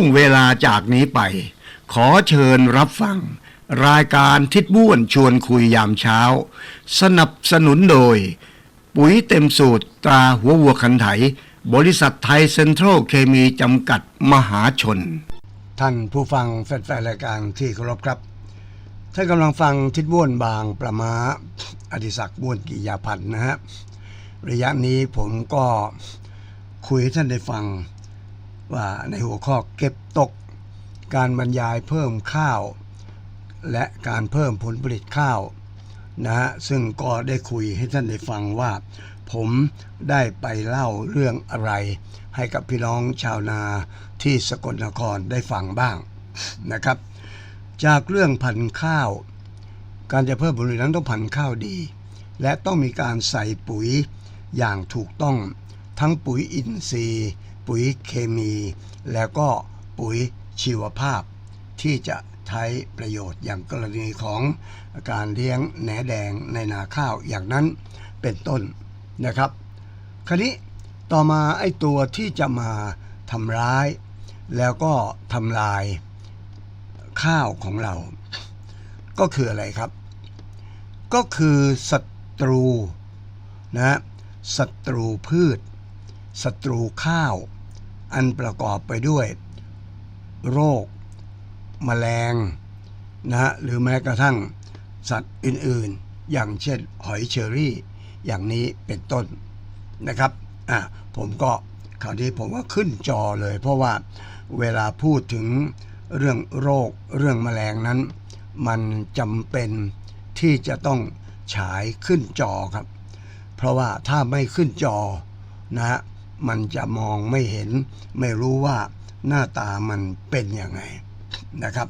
วงเวลาจากนี้ไป ขอเชิญรับฟัง รายการทิศบ้วนชวนคุยยามเช้า สนับสนุนโดย ปุ๋ยเต็มสูตรตราหัววัวคันไถ บริษัทไทยเซ็นทรัลเคมีจำกัดมหาชน ท่านผู้ฟังแฟนๆรายการที่เคารพครับ ท่านกำลังฟังทิศบ้วนบางประมาอดิศักดิ์บ้วนกิยาพันธ์นะฮะระยะนี้ผมก็คุยให้ท่านได้ฟัง ว่าในหัวข้อเก็บตก การบรรยายเพิ่มข้าว และการเพิ่มผลผลิตข้าวนะฮะซึ่งก็ได้คุยให้ท่านได้ฟังว่า ผมได้ไปเล่าเรื่องอะไร ให้กับพี่น้องชาวนาที่สกลนครได้ฟังบ้างนะครับ จากเรื่องพันธุ์ข้าว การจะเพิ่มผลผลิตนั้นต้องพันธุ์ข้าวดี และต้องมีการใส่ปุ๋ยอย่างถูกต้อง ทั้งปุ๋ยอินทรีย์ ปุ๋ยเคมี แล้วก็ปุ๋ยชีวภาพ ที่จะใช้ประโยชน์อย่างกรณีของการเลี้ยงแหนแดงในนาข้าวอย่างนั้นเป็นต้นนะครับ คราวนี้ต่อมาไอ้ตัวที่จะมาทำร้าย แล้วก็ทำลายข้าวของเรา ก็คืออะไรครับ ก็คือศัตรูนะศัตรูพืช ศัตรูข้าว อันประกอบไปด้วย โรคแมลงนะฮะหรือแม้กระทั่งสัตว์อื่นๆ อย่างเช่นหอยเชอรี่ อย่างนี้เป็นต้นนะครับอะผมก็คราวนี้ผมก็ขึ้นจอเลย เพราะว่าเวลาพูดถึงเรื่องโรคเรื่องแมลงนั้น มันจำเป็นที่จะต้องฉายขึ้นจอครับ เพราะว่าถ้าไม่ขึ้นจอนะฮะ มันจะมองไม่เห็น ไม่รู้ว่าหน้าตามันเป็นยังไงนะครับ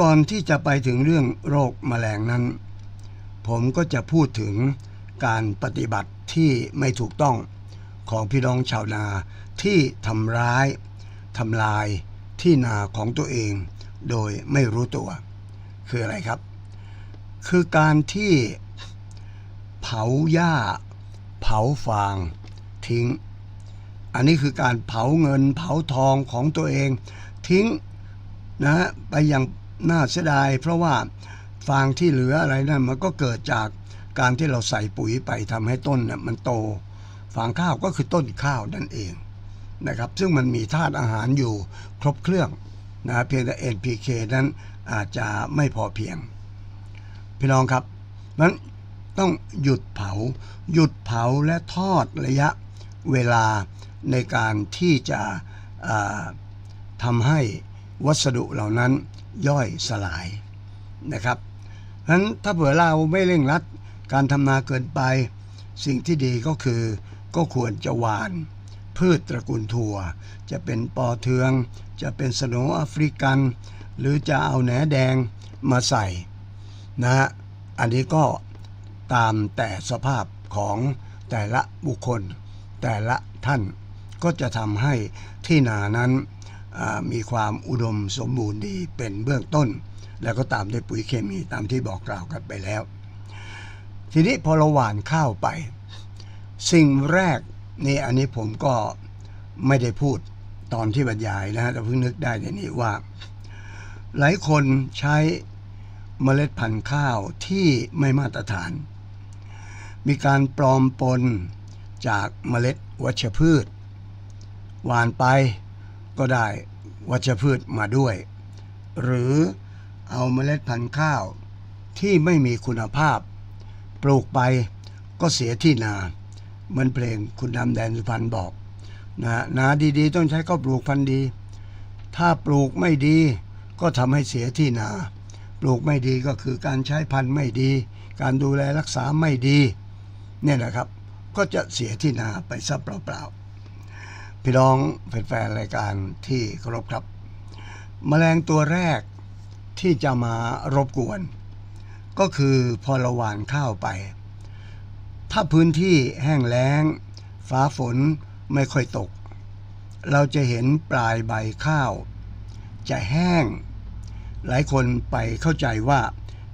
ก่อนที่จะไปถึงเรื่องโรคแมลงนั้น ผมก็จะพูดถึงการปฏิบัติที่ไม่ถูกต้องของพี่น้องชาวนาที่ทำร้ายทำลายที่นาของตัวเอง โดยไม่รู้ตัว คืออะไรครับ คือการที่เผาหญ้า เผาฟาง ทิ้ง อันนี้คือการเผาเงินเผาทองของตัวเองทิ้งนะฮะไปอย่างน่าเสียดาย เพราะว่าฟางที่เหลืออะไรนั่นมันก็เกิดจากการที่เราใส่ปุ๋ยไปทำให้ต้นน่ะมันโต ฟางข้าวก็คือต้นข้าวนั่นเองนะครับ ซึ่งมันมีธาตุอาหารอยู่ครบเครื่องนะเพียงแต่ NPK นั้นอาจจะไม่พอเพียง พี่น้องครับนั้นต้องหยุดเผา หยุดเผาและทอดระยะ เวลาในการที่จะทำให้วัสดุเหล่านั้นย่อยสลายนะครับฉะนั้นถ้าเผื่อเราไม่เร่งรัดการทำนาเกินไป สิ่งที่ดีก็คือก็ควรจะหวานพืชตระกูลถั่ว จะเป็นปอเทือง จะเป็นสโนว์แอฟริกัน หรือจะเอาแหนแดงมาใส่นะฮะอันนี้ก็ตามแต่สภาพของแต่ละบุคคล แต่ละท่านก็จะทำให้ที่นานั้นมีความอุดมสมบูรณ์ดีเป็นเบื้องต้น แล้วก็ตามด้วยปุ๋ยเคมีตามที่บอกกล่าวกันไปแล้ว ทีนี้พอเราหว่านข้าวไป สิ่งแรกนี่อันนี้ผมก็ไม่ได้พูดตอนที่บรรยายนะฮะแต่เพิ่งนึกได้ในนี้ว่า หลายคนใช้เมล็ดพันธุ์ข้าวที่ไม่มาตรฐาน มีการปลอมปน จากเมล็ดวัชพืช หวานไปก็ได้วัชพืชมาด้วย หรือเอาเมล็ดพันธุ์ข้าวที่ไม่มีคุณภาพ ปลูกไปก็เสียที่นาเหมือนเพลงคุณดำแดนสุพรรณบอกนะนาดีๆ ต้องใช้ก็ปลูกพันธุ์ดี ถ้าปลูกไม่ดีก็ทำให้เสียที่นา ปลูกไม่ดีก็คือการใช้พันธุ์ไม่ดี การดูแลรักษาไม่ดี เนี่ยนะครับ ก็จะเสียที่นาไปซะเปล่าๆ พี่น้องแฟนๆรายการที่เคารพครับ แมลงตัวแรกที่จะมารบกวน ก็คือพอราหว่านข้าวไป ถ้าพื้นที่แห้งแล้ง ฟ้าฝนไม่ค่อยตก เราจะเห็นปลายใบข้าว จะแห้ง หลายคนไปเข้าใจว่า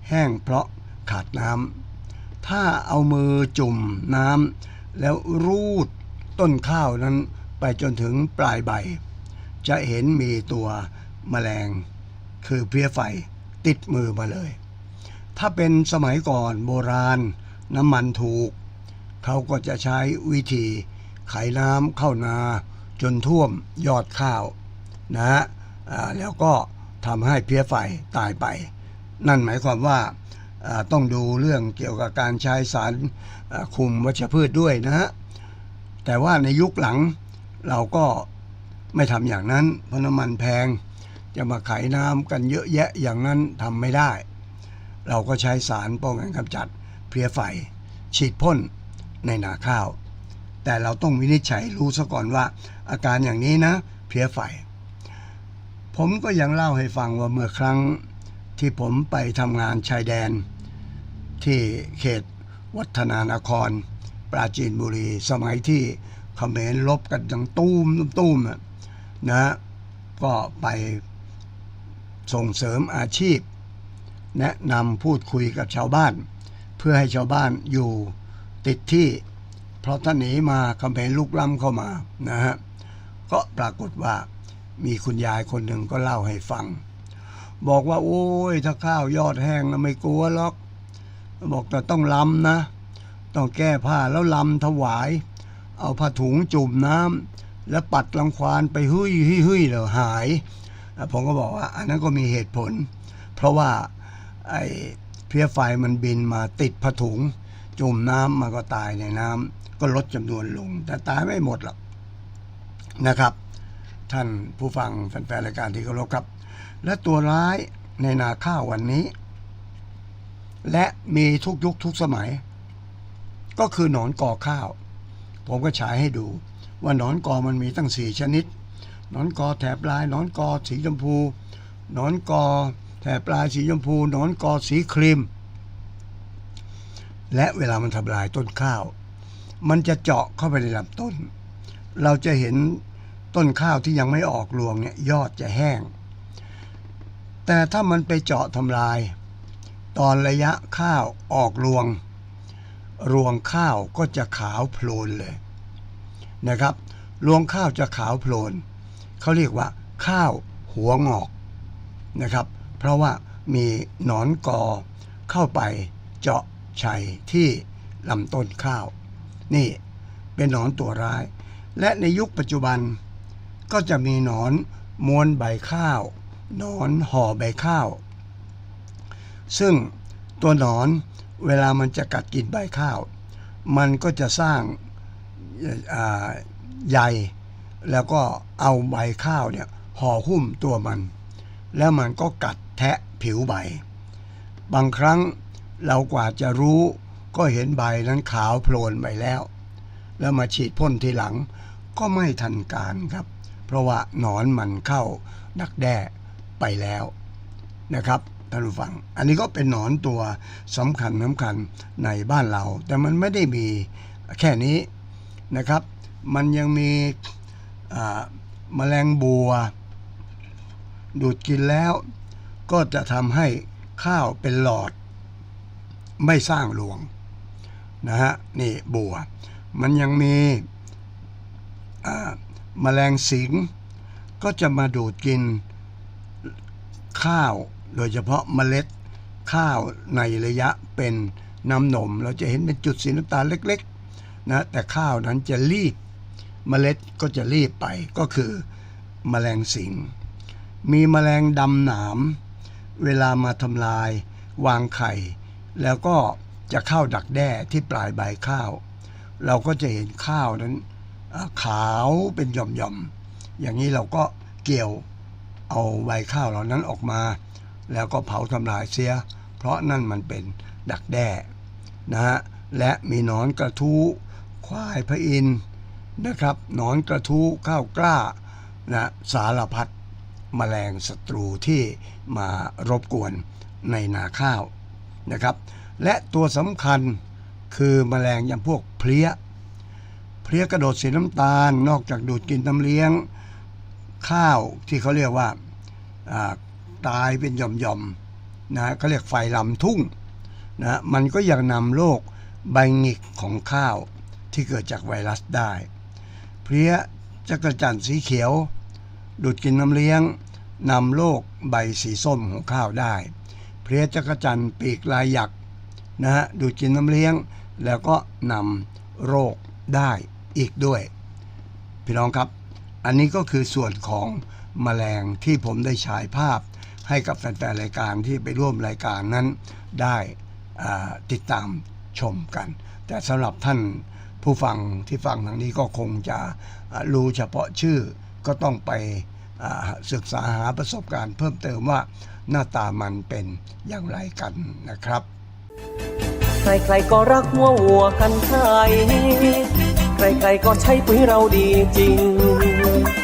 แห้งเพราะขาดน้ำถ้าเอามือจุ่มน้ำ แล้วรูดต้นข้าวนั้นไปจนถึงปลายใบ จะเห็นมีตัวแมลง คือเพลี้ยไฟติดมือมาเลย ถ้าเป็นสมัยก่อนโบราณน้ำมันถูก เขาก็จะใช้วิธีไขน้ำเข้านาจนท่วมยอดข้าวนะฮะแล้วก็ทำให้เพลี้ยไฟตายไป นั่นหมายความว่า ต้องดูเรื่องเกี่ยวกับการใช้สารคุมวัชพืชด้วยนะฮะแต่ว่าในยุคหลังเราก็ไม่ทำอย่างนั้น เพราะน้ำมันแพงจะมาไขน้ำกันเยอะแยะอย่างนั้นทำไม่ได้ เราก็ใช้สารป้องกันกำจัดเพลี้ยไฟ ฉีดพ่นในนาข้าว แต่เราต้องวินิจฉัยรู้ซะก่อนว่า อาการอย่างนี้นะ เพลี้ยไฟ ผมก็ยังเล่าให้ฟังว่าเมื่อครั้งที่ผมไปทำงานชายแดน ที่เขตวัฒนานคร ปราจีนบุรี สมัยที่เขมรลบกันดังตุ้มตุ้มอะนะก็ไปส่งเสริมอาชีพ แนะนำพูดคุยกับชาวบ้าน เพื่อให้ชาวบ้านอยู่ติดที่ เพราะถ้าหนีมาเขมรลุกล้ำเข้ามานะฮะก็ปรากฏว่ามีคุณยายคนหนึ่งก็เล่าให้ฟัง บอกว่า โอ้ย ถ้าข้าวยอดแห้งแล้วไม่กลัวหรอก บอกแต่ต้องลำนะ ต้องแก้ผ้าแล้วลำถวาย เอาผ้าถุงจุ่มน้ำแล้วปัดรังควานไปหุยหุยหุยแล้วหาย ผมก็บอกว่า อันนั้นก็มีเหตุผล เพราะว่าไอ้เพลี้ยไฟมันบินมาติดผ้าถุง จุ่มน้ำมันก็ตายในน้ำก็ลดจำนวนลง แต่ตายไม่หมดหรอกนะครับ ท่านผู้ฟังแฟนๆรายการที่เคารพครับ และตัวร้ายในนาข้าววันนี้ และมีทุกยุคทุกสมัย ก็คือหนอนกอข้าว ผมก็ฉายให้ดูว่าหนอนกอมันมีตั้งสี่ชนิดหนอนกอแถบลายหนอนกอสีชมพูหนอนกอแถบลายสีชมพูหนอนกอสีครีม และเวลามันทำลายต้นข้าว มันจะเจาะเข้าไปในลำต้น เราจะเห็นต้นข้าวที่ยังไม่ออกรวงเนี่ยยอดจะแห้ง แต่ถ้ามันไปเจาะทำลาย ตอนระยะข้าวออกรวง รวงข้าวก็จะขาวโพลนเลยนะครับ รวงข้าวจะขาวโพลนเขาเรียกว่า ข้าวหัวงอกนะครับ เพราะว่ามีหนอนกอเข้าไปเจาะชัยที่ลำต้นข้าว นี่เป็นหนอนตัวร้าย และในยุคปัจจุบันก็จะมีหนอนม้วนใบข้าว หนอนห่อใบข้าว ซึ่งตัวหนอนเวลามันจะกัดกินใบข้าว มันก็จะสร้างใยแล้วก็เอาใบข้าวเนี่ยห่อหุ้มตัวมัน แล้วมันก็กัดแทะผิวใบ บางครั้งเรากว่าจะรู้ก็เห็นใบนั้นขาวโพลนไปแล้ว แล้วมาฉีดพ่นทีหลังก็ไม่ทันการครับ เพราะว่าหนอนมันเข้าดักแด้ไปแล้วนะครับ ท่านผู้ฟัง อันนี้ก็เป็นหนอนตัวสำคัญสำคัญในบ้านเรา แต่มันไม่ได้มีแค่นี้นะครับ มันยังมีอ่าแมลงบัว ดูดกินแล้ว ก็จะทำให้ข้าวเป็นหลอด ไม่สร้างรวงนะฮะนี่บัว มันยังมีอ่าแมลงสิงก็จะมาดูดกินข้าว โดยเฉพาะเมล็ดข้าวในระยะเป็นน้ำนม เราจะเห็นเป็นจุดสีน้ำตาลเล็กๆนะแต่ข้าวนั้นจะรีบเมล็ดก็จะรีบไปก็คือแมลงสิง มีแมลงดำหนาม เวลามาทำลาย วางไข่ แล้วก็จะเข้าดักแด้ที่ปลายใบข้าว เราก็จะเห็นข้าวนั้นขาวเป็นหย่อมๆอย่างนี้เราก็เกี่ยวเอาใบข้าวเหล่านั้นออกมา แล้วก็เผาทำลายเสีย เพราะนั่นมันเป็นดักแด้นะฮะและมีนอนกระทู้ควายพระอินนะครับนอนกระทู้ข้าวกล้านะสารพัดแมลงศัตรูที่มารบกวนในนาข้าวนะครับ และตัวสำคัญคือแมลงอย่างพวกเพลี้ย เพลี้ยกระโดดสีน้ำตาล นอกจากดูดกินน้ำเลี้ยงข้าวที่เขาเรียกว่า ตายเป็นหย่อมๆนะเขาเรียกไฟลำทุ่งนะมันก็ยังนำโรคใบหงิกของข้าวที่เกิดจากไวรัสได้ เพลี้ยจักรจันทร์สีเขียว ดูดกินน้ำเลี้ยงนำโรคใบสีส้มของข้าวได้ เพลี้ยจักรจันทร์ปีกลายหยักนะฮะดูดกินน้ำเลี้ยง แล้วก็นำโรคได้อีกด้วย พี่น้องครับ อันนี้ก็คือส่วนของแมลงที่ผมได้ฉายภาพ ให้กับแฟนๆรายการที่ไปร่วมรายการนั้นได้ติดตามชมกัน แต่สำหรับท่านผู้ฟังที่ฟังทางนี้ก็คงจะรู้เฉพาะชื่อก็ต้องไปศึกษาหาประสบการณ์เพิ่มเติมว่าหน้าตามันเป็นอย่างไรกันนะครับ ใครๆก็รักหัววัวกันไทยใครๆก็ใช้ปุ๋ยเราดีจริง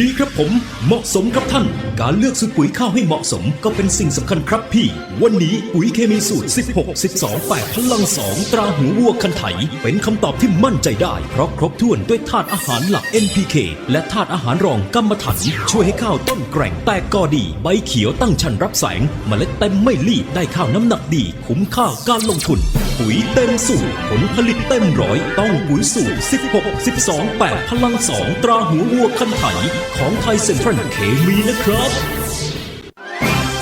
ดีครับผมเหมาะสมครับท่าน การเลือกซื้อปุ๋ยข้าวให้เหมาะสมก็เป็นสิ่งสำคัญครับพี่ วันนี้ปุ๋ยเคมีสูตร 16 12 8พลัง 2 ตราหูวัวคันไถ เป็นคำตอบที่มั่นใจได้ เพราะครบถ้วนด้วยธาตุอาหารหลัก NPK และธาตุอาหารรองกัมมันถัน ช่วยให้ข้าวต้นแกร่งแตกกอดี ใบเขียวตั้งชันรับแสงเมล็ดเต็มไม่รีบได้ข้าวน้ำหนักดี คุ้มค่าการลงทุนปุ๋ยเต็มสูตรผลผลิตเต็มร้อยต้องปุ๋ยสูตร 16 12 8 พลัง 2 ตราหัววัวคันไถของไทยเซ็นทรัลเคมีนะครับ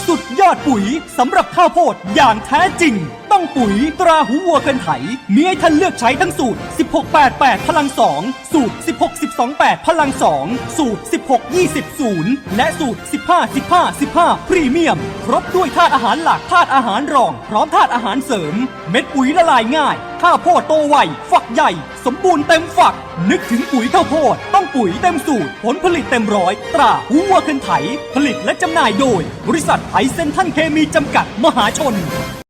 สุดยอดปุ๋ยสำหรับข้าวโพดอย่างแท้จริง ต้องปุ๋ยตราหูวัวคันไถมีให้ท่านเลือกใช้ทั้งสูตร 1688 พลัง 2 สูตร 16 28 พลัง 2 สูตร 1620และสูตร 15 15 15 พรีเมียม ครบด้วยธาตุอาหารหลักธาตุอาหารรอง พร้อมธาตุอาหารเสริม เม็ดปุ๋ยละลายง่าย ข้าวโพดโตไวฝักใหญ่ สมบูรณ์เต็มฝัก นึกถึงปุ๋ยข้าวโพด ต้องปุ๋ยเต็มสูตร ผลผลิตเต็มร้อย ตราหัวเกินไถ ผลิตและจำหน่ายโดย บริษัทไทยเซนทันเคมีจำกัดมหาชน